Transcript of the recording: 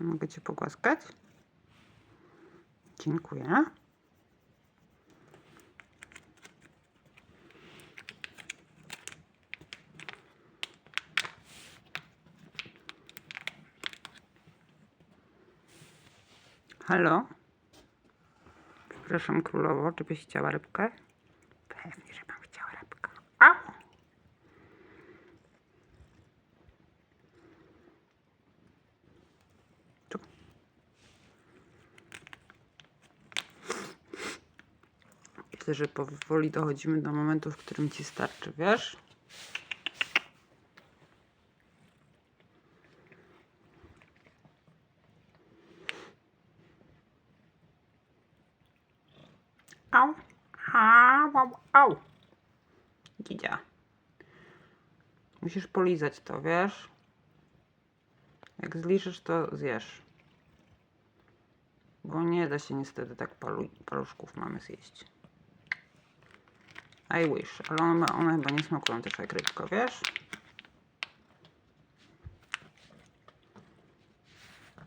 Mogę cię pogłaskać? Dziękuję. Halo? Przepraszam królowo, czy byś chciała rybkę? Pewnie, że bym chciała rybkę. Au! Tu. Myślę, że powoli dochodzimy do momentu, w którym ci starczy, wiesz? Au. Au, au, au. Gidzia. Musisz polizać to, wiesz? Jak zliczysz, to zjesz. Bo nie da się niestety tak palu paluszków mamy zjeść. I wish, ale one, one chyba nie smakują też jak rybka, wiesz?